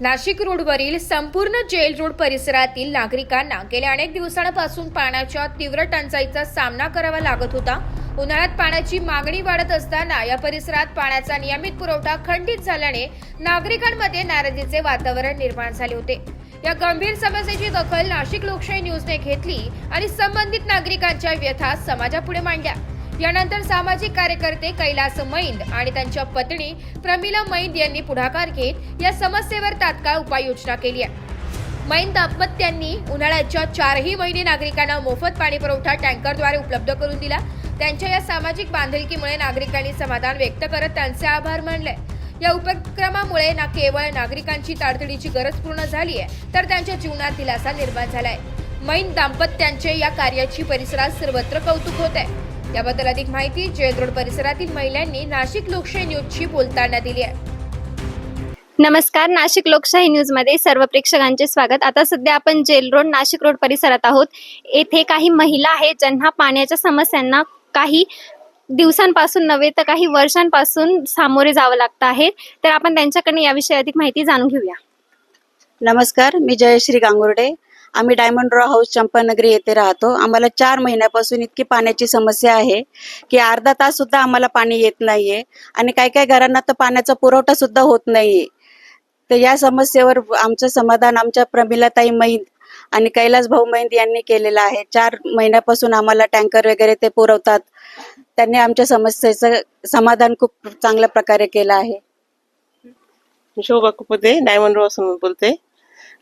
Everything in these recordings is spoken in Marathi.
नाशिक रोडवरील संपूर्ण जेल रोड परिसरातील नागरिकांना गेल्या अनेक दिवसांपासून पाण्याच्या तीव्र टंचाईचा सामना करावा लागत होता. उन्हाळ्यात पाण्याची मागणी वाढत असताना या परिसरात पाण्याचा नियमित पुरवठा खंडित झाल्याने नागरिकांमध्ये नाराजीचे वातावरण निर्माण झाले होते. या गंभीर समस्येची दखल नाशिक लोकशाही न्यूजने घेतली आणि संबंधित नागरिकांच्या व्यथा समाजापुढे मांडल्या. यानंतर सामाजिक कार्यकर्ते कैलास मैंद आणि त्यांच्या पत्नी प्रमिला मैंद यांनी पुढाकार घेत या समस्येवर तात्काळ उपाययोजना केली आहे. मैंद दाम्पत्यांनी उन्हाळ्याच्या चारही महिने नागरिकांना मोफत पाणी पुरवठा टँकरद्वारे उपलब्ध करून दिला. त्यांच्या या सामाजिक बांधिलकीमुळे नागरिकांनी समाधान व्यक्त करत त्यांचे आभार मानले. या उपक्रमामुळे ना केवळ नागरिकांची तातडीची गरज पूर्ण झाली आहे तर त्यांच्या जीवनात दिलासा निर्माण झालाय. मैन दाम्पत्यांचे या कार्याची परिसरात सर्वत्र कौतुक होत आहे. याबद्दल अधिक माहिती जयद्रोड परिसरातील महिलांनी नाशिक लोकशाही न्यूजशी बोलताना दिली आहे. नमस्कार नाशिक लोकशाही न्यूजमध्ये सर्व प्रेक्षकांचे स्वागत. आता सध्या आपण जेल रोड नाशिक रोड परिसरात आहोत. येथे काही महिला आहेत ज्यांना पाण्याच्या समस्यांना काही दिवसांपासून नव्हे तर काही वर्षांपासून सामोरे जावं लागतं आहे. तर आपण त्यांच्याकडनं याविषयी अधिक माहिती जाणून घेऊया. नमस्कार मी जयश्री गांगुर्डे. आम्ही डायमंड रॉ हाऊस चंपानगरी येथे राहतो. आम्हाला चार महिन्यापासून इतकी पाण्याची समस्या आहे की अर्धा तास सुद्धा आम्हाला पाणी येत नाहीये आणि काही काही घरांना तर पाण्याचा पुरवठा सुद्धा होत नाहीये. तर या समस्येवर आमचं समाधान आमच्या प्रमिलाताई मैद आणि कैलास भाऊ मैद यांनी केलेलं आहे. चार महिन्यापासून आम्हाला टँकर वगैरे ते पुरवतात. त्यांनी आमच्या समस्येचं समाधान खूप चांगल्या प्रकारे केलं आहे. शोभा कुपदे डायमंड रोसन बोलते.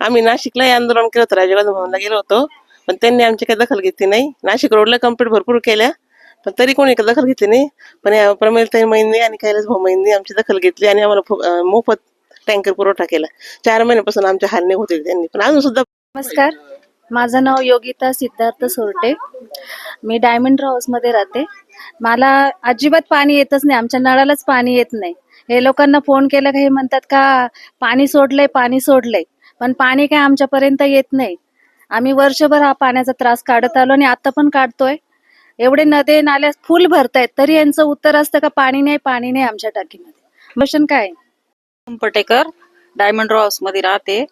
आम्ही नाशिकला हे आंदोलन केलं होतं राजीव गांधी भवनला गेलो होतो. पण त्यांनी आमची काही दखल घेतली नाही. नाशिक रोडला कंप्लीट भरपूर केल्या पण तरी कोणी दखल घेतली नाही. पण या प्रमेलताई महिने आणि कैलास भाऊ महिने आमची दखल घेतली आणि आम्हाला मोफत टँकर पुरवठा केला. चार महिन्यापासून आमच्या हालने होते त्यांनी. पण अजून सुद्धा नमस्कार. माझं नाव योगिता सिद्धार्थ सोरटे. मी डायमंड हाऊसमध्ये राहते. मला अजिबात पाणी येतच नाही. आमच्या नळालाच पाणी येत नाही. हे लोकांना फोन केला का हे म्हणतात का पाणी सोडलंय पाणी सोडलंय. पण पाणी काय आमच्यापर्यंत येत नाही. आम्ही वर्षभर हा पाण्याचा त्रास काढत आलो आणि आता पण काढतोय. एवढे नदे नाल्या फुल भरतायत तरी यांचं उत्तर असतं का पाणी नाही पाणी नाही आमच्या टाकीमध्ये. मशन काय? पटेकर डायमंड हाऊसमध्ये राहते.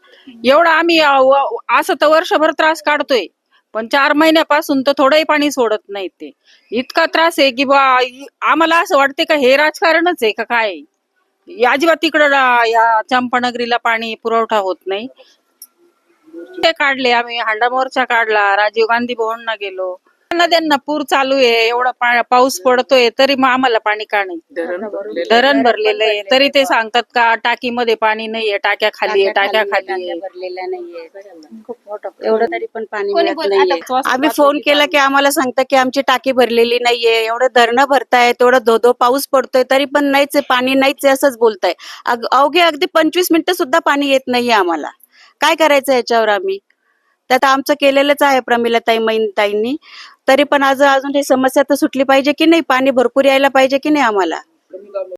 एवढं आम्ही असं तर वर्षभर त्रास काढतोय. पण चार महिन्यापासून तर थोडंही पाणी सोडत नाही ते. इतका त्रास आहे की बा आम्हाला असं वाटते का हे राजकारणच आहे का काय? अजिबात तिकडं या चंपानगरीला पाणी पुरवठा होत नाही. ते काढले आम्ही हांडा मोर्चा काढला राजीव गांधी भवनला गेलो. नद्यांना पूर चालू आहे एवढा पाऊस पडतोय तरी मग आम्हाला पाणी का नाही? धरण भरलेलं आहे. तरी ते सांगतात का टाकीमध्ये पाणी नाहीये टाक्या खाली आहे टाक्या खाली आहे. भरलेल्या नाहीये एवढं तरी पण पाणी मिळत नाहीये. आम्ही फोन केला की आम्हाला सांगता की आमची टाकी भरलेली नाहीये एवढं धरणं भरताय तेवढं धो धो पाऊस पडतोय तरी पण नाहीच आहे पाणी नाहीच आहे असंच बोलताय. अवघे अगदी पंचवीस मिनिटं सुद्धा पाणी येत नाहीये आम्हाला. काय करायचं याच्यावर आम्ही? त्यात आमचं केलेलंच आहे प्रमिलाताई ताईंनी तरी पण आज अजून ही समस्या तर सुटली पाहिजे की नाही? पाणी भरपूर यायला पाहिजे की नाही आम्हाला?